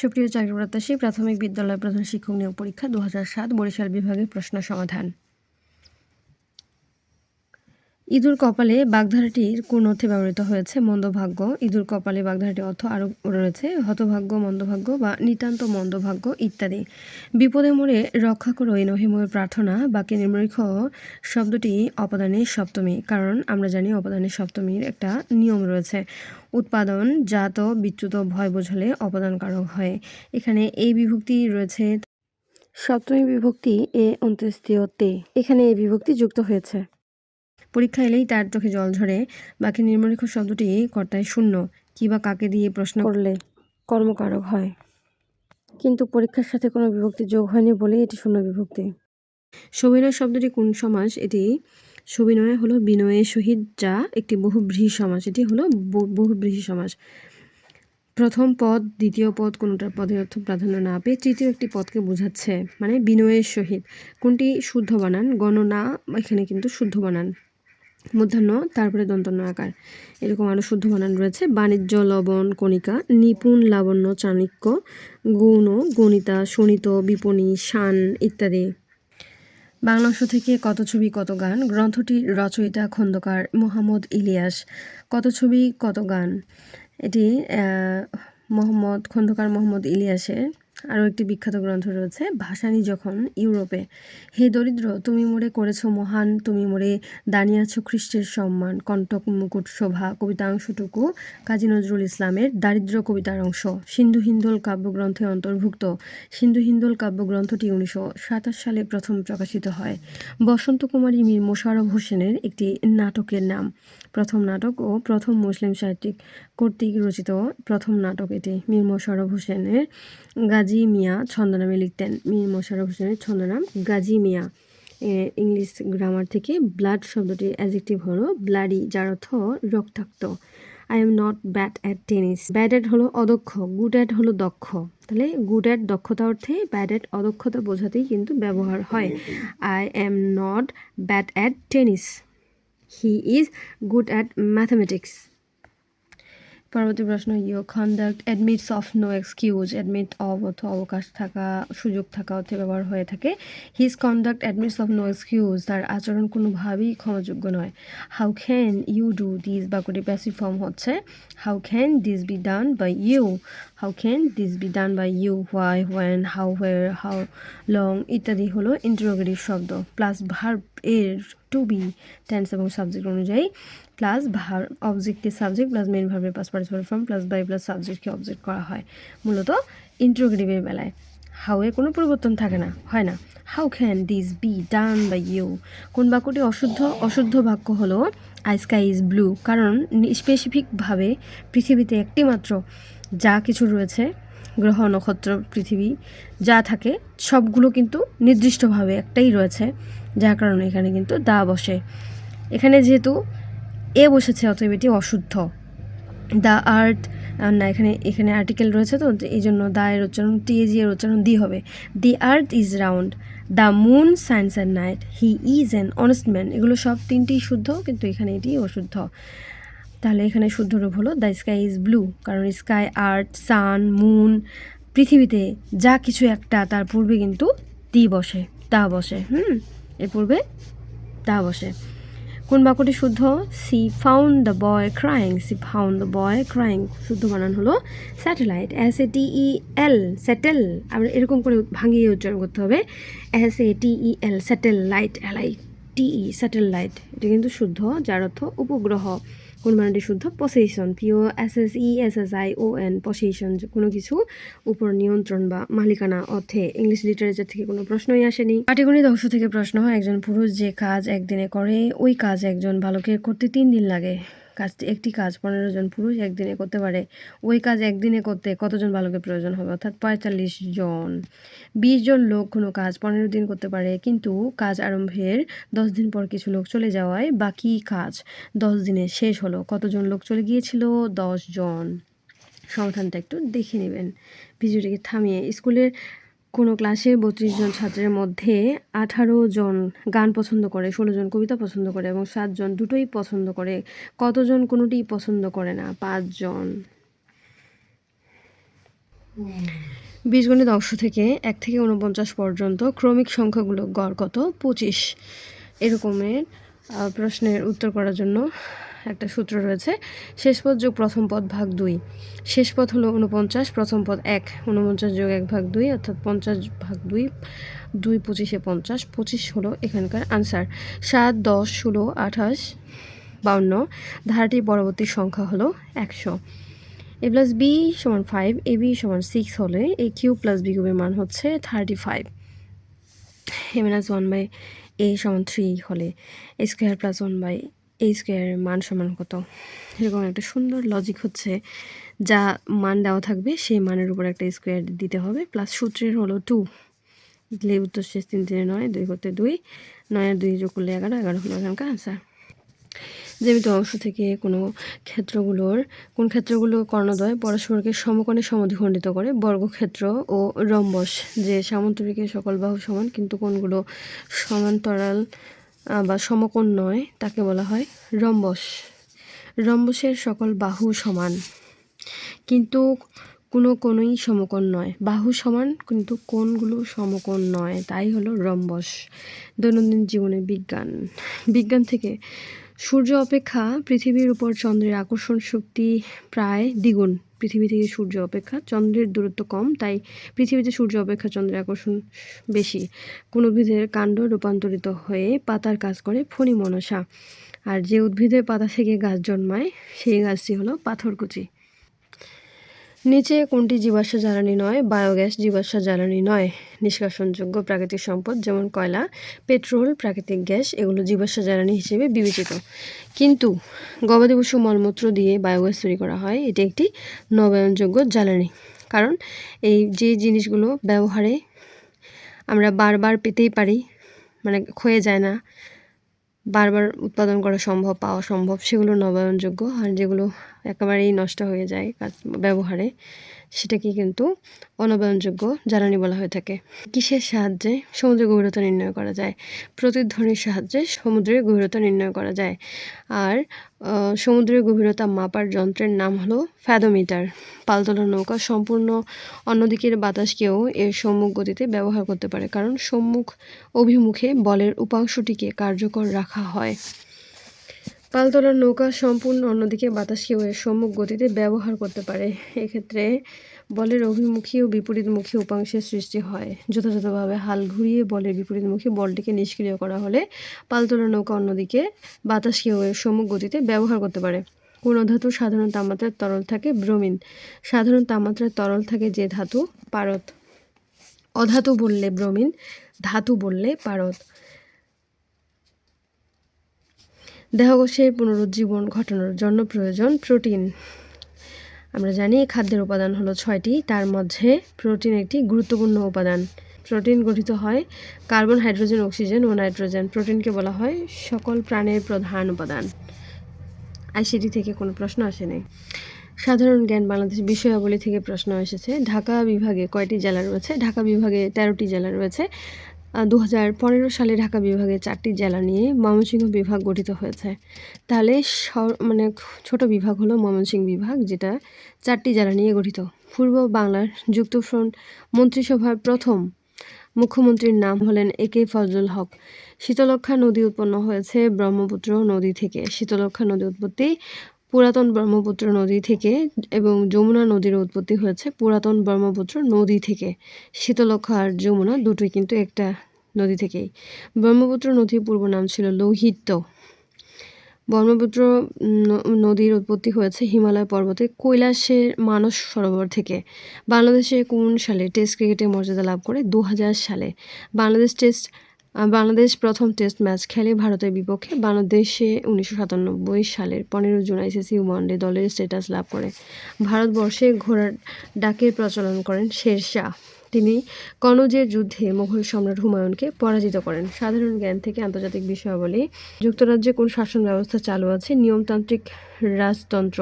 সুপ্রিয় চাকরি প্রত্যাশী প্রাথমিক বিদ্যালয় প্রধান শিক্ষক নিয়োগ পরীক্ষা দু সাত বরিশাল বিভাগের প্রশ্ন সমাধান। ইঁদুর কপালে বাগধারাটির কোন অর্থে ব্যবহৃত হয়েছে? মন্দভাগ্য। ইঁদুর কপালে বাগধারাটির অর্থ আরও রয়েছে, হতভাগ্য, মন্দভাগ্য বা নিতান্ত মন্দভাগ্য ইত্যাদি। বিপদে মোড়ে রক্ষা করো এই নহিময়ের প্রার্থনা। বাক্যে নিম্নলিখ শব্দটি অপদানের সপ্তমী, কারণ আমরা জানি অপদানের সপ্তমীর একটা নিয়ম রয়েছে। উৎপাদন, জাত, বিচ্যুত, ভয় বোঝালে অপদান কারক হয়। এখানে এই বিভক্তি রয়েছে সপ্তমী বিভক্তি এ অন্ত্যেষ্টিয় তে। এখানে এই বিভক্তি যুক্ত হয়েছে। পরীক্ষা এলেই তার চোখে জল ঝরে, বাকি নির্মলিখ শব্দটি কর্তায় শূন্য। কি বা কাকে দিয়ে প্রশ্ন করলে কর্মকারক হয়? কিন্তু পরীক্ষার সাথে কোনো বিভক্তি যোগ হয়নি বলে এটি শূন্য বিভক্তি। সবিনয় শব্দটি কোন সমাস? এটি সবিনয় হলো বিনয়ের সহিত, যা একটি বহুব্রীহি সমাস। এটি হলো বহুব্রীহি সমাস। প্রথম পদ, দ্বিতীয় পদ কোনোটার পদের অর্থ প্রাধান্য না পেয়ে তৃতীয় একটি পদকে বোঝাচ্ছে মানে বিনয়ের সহিত। কোনটি শুদ্ধ বানান? গণনা এখানে কিন্তু শুদ্ধ বানান। মূর্ধন্য তারপরে দন্তন্য আকার। এরকম আরও শুদ্ধ বানান রয়েছে। বাণিজ্য, লবণ, কণিকা, নিপুণ, লাবণ্য, চাণক্য, গৌণ, গণিতা, শোণিত, বিপণী, শান ইত্যাদি। বাংলা অংশ থেকে কত ছবি, কত গান? গ্রন্থটির রচয়িতা, খন্দকার মোহাম্মদ ইলিয়াস। কত ছবি, কত গান? এটি মোহাম্মদ, খন্দকার মোহাম্মদ ইলিয়াসের। আরও একটি বিখ্যাত গ্রন্থ রয়েছে, ভাসানী যখন ইউরোপে, হে দরিদ্র, তুমি মোরে করেছ মহান, তুমি মোরে দাঁড়িয়েছ খ্রিস্টের সম্মান, কণ্টক, মুকুট, শোভা, কবিতাংশটুকু, কাজী নজরুল ইসলামের দারিদ্র কবিতার অংশ, সিন্ধু হিন্দোল কাব্যগ্রন্থে অন্তর্ভুক্ত। সিন্ধু হিন্দোল কাব্যগ্রন্থটি উনিশশো সাতাশ সালে প্রথম প্রকাশিত হয়। বসন্ত কুমারী মীর মোশাররফ হোসেনের একটি নাটকের নাম। প্রথম নাটক ও প্রথম মুসলিম সাহিত্যিক কর্তৃক রচিত প্রথম নাটক এটি। মীর মোশাররফ হোসেনের গাজী মিয়া ছন্দনামে লিখতেন। মীর মোশাররফ হোসেনের ছন্দনাম গাজী মিয়া। ইংলিশ গ্রামার থেকে ব্লাড শব্দটির অ্যাজেক্টিভ হলো ব্লাডি, যার অর্থ রক্তাক্ত। I am not bad at tennis bad at হলো অদক্ষ গুড অ্যাট হলো দক্ষ। তাহলে গুড অ্যাট দক্ষতা অর্থে ব্যাড অ্যাট অদক্ষতা বোঝাতেই কিন্তু ব্যবহার হয়। I am not bad at tennis he is good at mathematics পরবর্তী প্রশ্ন you conduct admits of no excuse admit অর্থ অবকাশ থাকা, সুযোগ থাকা অর্থে ব্যবহার হয়ে থাকে। His conduct admits of no excuse তার আচরণ কোনোভাবেই ক্ষমাযোগ্য নয়। How can you do this বাক্যটি প্যাসিভ ফর্ম হচ্ছে। How can this be done by you how can this be done by you why when how where how long ইত্যাদি হলো interrogative শব্দ। প্লাস ভার্ব এর টু বি টেন্স এবং subject অনুযায়ী। Plus verb অবজেক্টকে subject plus main ভার্বের past participle form plus by plus সাবজেক্টকে object করা হয়। মূলত ইন্টারোগেটিভের বেলায়। হাউয়ে কোনো পরিবর্তন থাকে না, হয় না। How can this be done by you কোন বাক্যটি অশুদ্ধ অশুদ্ধ বাক্য হলো আই স্কাই ইজ ব্লু কারণ স্পেসিফিকভাবে পৃথিবীতে একটি মাত্র যা কিছু রয়েছে, গ্রহ, নক্ষত্র, পৃথিবী, যা থাকে, সবগুলো কিন্তু নির্দিষ্টভাবে একটাই রয়েছে। যার কারণে এখানে কিন্তু দা বসে। এখানে যেহেতু এ বসেছে, অতএব এটি অশুদ্ধ। দ্য আর্থ না, এখানে এখানে আর্টিকেল রয়েছে তো এই জন্য দা এর উচ্চারণ টিএজি এর উচ্চারণ দি হবে। The earth is round the moon science and night he is an honest man এগুলো সব তিনটেই শুদ্ধ, কিন্তু এখানে এটি অশুদ্ধ। তাহলে এখানে শুদ্ধ রূপ হলো দ্য স্কাই ইজ ব্লু কারণ স্কাই আর্থ সান মুন পৃথিবীতে যা কিছু একটা, তার পূর্বে কিন্তু দি বসে, তা বসে, হুম? এর পূর্বে তা বসে। কোন বাক্যটি শুদ্ধ? She found the boy crying she found the boy crying শুদ্ধ বানান হলো satellite S A T E L satel আমরা এরকম করে ভাঙিয়ে উচ্চারণ করতে হবে। S A T E L satel light L I T E, satellite. এটা কিন্তু শুদ্ধ, যার অর্থ উপগ্রহ। কোন মানটি শুদ্ধ possession P O S S E S S I O N possession কোনো কিছু উপর নিয়ন্ত্রণ বা মালিকানা অর্থে। ইংলিশ লিটারেচার থেকে কোনো প্রশ্নই আসেনি। পাটিগণিত ধ্বংস থেকে প্রশ্ন হয়, একজন পুরুষ যে কাজ একদিনে করে, ওই কাজ একজন বালকের করতে তিন দিন লাগে। কাজটি একটি কাজ পনেরো জন পুরুষ একদিনে করতে পারে। ওই কাজ একদিনে করতে কতজন বালকের প্রয়োজন হবে? অর্থাৎ পঁয়তাল্লিশ জন। বিশ জন লোক কোনো কাজ পনেরো দিন করতে পারে, কিন্তু কাজ আরম্ভের দশ দিন পর কিছু লোক চলে যাওয়ায় বাকি কাজ দশ দিনে শেষ হলো। কতজন লোক চলে গিয়েছিল? দশ জন। সমাধানটা একটু দেখে নেবেন। ভিডিওটিকে থামিয়ে স্কুলের কোনো ক্লাসের বত্রিশ জন ছাত্রের মধ্যে আঠারো জন গান পছন্দ করে, ষোলো জন কবিতা পছন্দ করে এবং সাতজন দুটোই পছন্দ করে। কতজন কোনোটিই পছন্দ করে না পাঁচজন বীজগণিত অংশ থেকে এক থেকে উনপঞ্চাশ পর্যন্ত ক্রমিক সংখ্যাগুলো গড় কত? পঁচিশ। এরকমের প্রশ্নের উত্তর করার জন্য একটা সূত্র রয়েছে। শেষ পদ যোগ প্রথম পদ ভাগ দুই। শেষ পদ হলো উনপঞ্চাশ প্রথম পদ এক। উনপঞ্চাশ যোগ এক ভাগ দুই, অর্থাৎ পঞ্চাশ ভাগ দুই দুই পঁচিশে পঞ্চাশ। পঁচিশ হলো এখানকার আনসার সাত, দশ, ষোলো, আঠাশ, বাউন্ন। ধারাটির পরবর্তী সংখ্যা হলো একশো। এ প্লাস বি সমান ফাইভ এ বি সমান সিক্স হলে এ কিউ প্লাস বি কিউবের মান হচ্ছে thirty five A minus one by A সমান থ্রি হলে A square plus one by A স্কোয়ারের মান সমান কত? এরকম একটা সুন্দর লজিক হচ্ছে, যা মান দেওয়া থাকবে, সেই মানের উপর একটা স্কোয়ার দিতে হবে প্লাস সূত্রের হলো টু দিলে উত্তর শেষ তিন, তিনে নয়, দুই করতে দুই নয় আর দুই যোগ করলে এগারো এগারো হলো এখানকার আনসার জীবিত অংশ থেকে কোনো ক্ষেত্রগুলোর, কোন ক্ষেত্রগুলো কর্ণদ্বয় পরস্পরকে সমকোণে সমদ্বিখণ্ডিত করে, বর্গক্ষেত্র ও রম্বস, যে সামন্তরিকের সকল বাহু সমান, কিন্তু কোনগুলো সমান্তরাল বা সমকোণ নয় তাকে বলা হয় রম্বস। রম্বসের সকল বাহু সমান। কিন্তু কোনো কোনোই সমকোণ নয়। বাহু সমান, কিন্তু কোনগুলো সমকোণ নয়। তাই হলো রম্বস। দৈনন্দিন জীবনে বিজ্ঞান। বিজ্ঞান থেকে সূর্য অপেক্ষা পৃথিবীর উপর চন্দ্রের আকর্ষণ শক্তি প্রায় দ্বিগুণ। পৃথিবী থেকে সূর্য অপেক্ষা, চন্দ্রের দূরত্ব কম, তাই পৃথিবীতে সূর্য অপেক্ষা চন্দ্রের আকর্ষণ বেশি। কোনো উদ্ভিদের কাণ্ড রূপান্তরিত হয়ে পাতার কাজ করে ফণি মনসা আর যে উদ্ভিদের পাতা থেকে গাছ জন্মায়, সেই গাছটি হলো পাথরকুচি। নিচে কোনটি জীবাশ্ম জ্বালানি নয়? বায়োগ্যাস জীবাশ্ম জ্বালানি নয়। নিষ্কাশনযোগ্য প্রাকৃতিক সম্পদ যেমন কয়লা, পেট্রোল, প্রাকৃতিক গ্যাস, এগুলো জীবাশ্ম জ্বালানি হিসেবে বিবেচিত। কিন্তু গবাদি পশু মলমূত্র দিয়ে বায়োগ্যাস তৈরি করা হয়, এটি একটি নবায়নযোগ্য জ্বালানি। কারণ এই যে জিনিসগুলো ব্যবহারে আমরা বারবার পেতেই পারি মানে ক্ষয়ে যায় না, বারবার উৎপাদন করা সম্ভব, পাওয়া সম্ভব, সেগুলো নবায়নযোগ্য, আর যেগুলো একেবারেই নষ্ট হয়ে যায় কাজ ব্যবহারে, সেটাকে কিন্তু অনবায়নযোগ্য জ্বালানি বলা হয়ে থাকে। কিসের সাহায্যে সমুদ্রের গভীরতা নির্ণয় করা যায়? প্রতিধ্বনির সাহায্যে সমুদ্রের গভীরতা নির্ণয় করা যায়। আর সমুদ্রের গভীরতা মাপার যন্ত্রের নাম হলো ফ্যাদোমিটার। পালতোলা নৌকা সম্পূর্ণ অন্যদিকের বাতাসকেও এর সম্মুখ গতিতে ব্যবহার করতে পারে, কারণ সম্মুখ অভিমুখে বলের উপাংশটিকে কার্যকর রাখা হয়। পালতোলার নৌকা সম্পূর্ণ অন্যদিকে বাতাসকেও এর সম্মুখ গতিতে ব্যবহার করতে পারে। এক্ষেত্রে বলের অভিমুখী ও বিপরীতমুখী উপাংশের সৃষ্টি হয়। যথাযথভাবে হাল ঘুরিয়ে বলের বিপরীতমুখী বলটিকে নিষ্ক্রিয় করা হলে পালতোলা নৌকা অন্যদিকে বাতাসকেও এর সম্মুখ গতিতে ব্যবহার করতে পারে। কোন ধাতু সাধারণ তাপমাত্রায় তরল থাকে? ব্রোমিন। সাধারণ তাপমাত্রায় তরল থাকে যে ধাতু পারত। অধাতু বললে ব্রোমিন, ধাতু বললে পারদ দেহকোষের পুনরুজ্জীবন ঘটানোর জন্য প্রয়োজন প্রোটিন। আমরা জানি খাদ্যের উপাদান হলো ছয়টি, তার মধ্যে প্রোটিন একটি গুরুত্বপূর্ণ উপাদান। প্রোটিন গঠিত হয় কার্বন, হাইড্রোজেন, অক্সিজেন ও নাইট্রোজেন। প্রোটিনকে বলা হয় সকল প্রাণের প্রধান উপাদান। আইসিটি থেকে কোনো প্রশ্ন আসেনি। সাধারণ জ্ঞান বাংলাদেশ বিষয়াবলী থেকে প্রশ্ন এসেছে। ঢাকা বিভাগে কয়টি জেলা রয়েছে? ঢাকা বিভাগে তেরোটি জেলা রয়েছে। দু হাজার পনেরো সালে ঢাকা বিভাগে চারটি জেলা নিয়ে ময়মনসিংহ বিভাগ গঠিত হয়েছে। তাহলে মানে ছোট বিভাগ হলো ময়মনসিংহ বিভাগ, যেটা চারটি জেলা নিয়ে গঠিত। পূর্ব বাংলার যুক্তফ্রন্ট মন্ত্রিসভার প্রথম মুখ্যমন্ত্রীর নাম হলেন এ কে ফজলুল হক। শীতলক্ষা নদী উৎপন্ন হয়েছে ব্রহ্মপুত্র নদী থেকে। শীতলক্ষা নদী উৎপত্তি পুরাতন ব্রহ্মপুত্র নদী থেকে এবং যমুনা নদীর উৎপত্তি হয়েছে পুরাতন ব্রহ্মপুত্র নদী থেকে। শীতলক্ষা আর যমুনা দুটোই কিন্তু একটা নদী থেকেই। ব্রহ্মপুত্র নদীর পূর্ব নাম ছিল লৌহিত্য ব্রহ্মপুত্র নদীর উৎপত্তি হয়েছে হিমালয় পর্বতে কৈলাসের মানস সরোবর থেকে। বাংলাদেশে কোন সালে টেস্ট ক্রিকেটে মর্যাদা লাভ করে? দু হাজার সালে। বাংলাদেশ টেস্ট বাংলাদেশ প্রথম টেস্ট ম্যাচ খেলে ভারতের বিপক্ষে বাংলাদেশে উনিশশো সাতানব্বই সালের পনেরো জুন আইসিসি ওয়ানডে দলের স্ট্যাটাস লাভ করে। ভারতবর্ষে ঘোড়ার ডাকের প্রচলন করেন শের শাহ। তিনি কনজের যুদ্ধে মোগল সম্রাট হুমায়ুনকে পরাজিত করেন। সাধারণ জ্ঞান থেকে আন্তর্জাতিক বিষয়াবলী, যুক্তরাজ্যে কোন শাসন ব্যবস্থা চালু আছে, নিয়মতান্ত্রিক রাজতন্ত্র,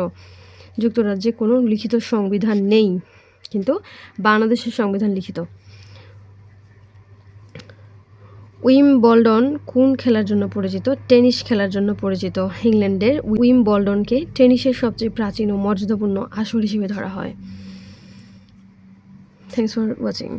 যুক্তরাজ্যে কোনো লিখিত সংবিধান নেই। কিন্তু বাংলাদেশের সংবিধান লিখিত। উইমবলডন কোন খেলার জন্য পরিচিত? টেনিস খেলার জন্য পরিচিত। ইংল্যান্ডের উইম্বলডনকে টেনিসের সবচেয়ে প্রাচীন ও মর্যাদাপূর্ণ আসর হিসেবে ধরা হয়। Thanks for watching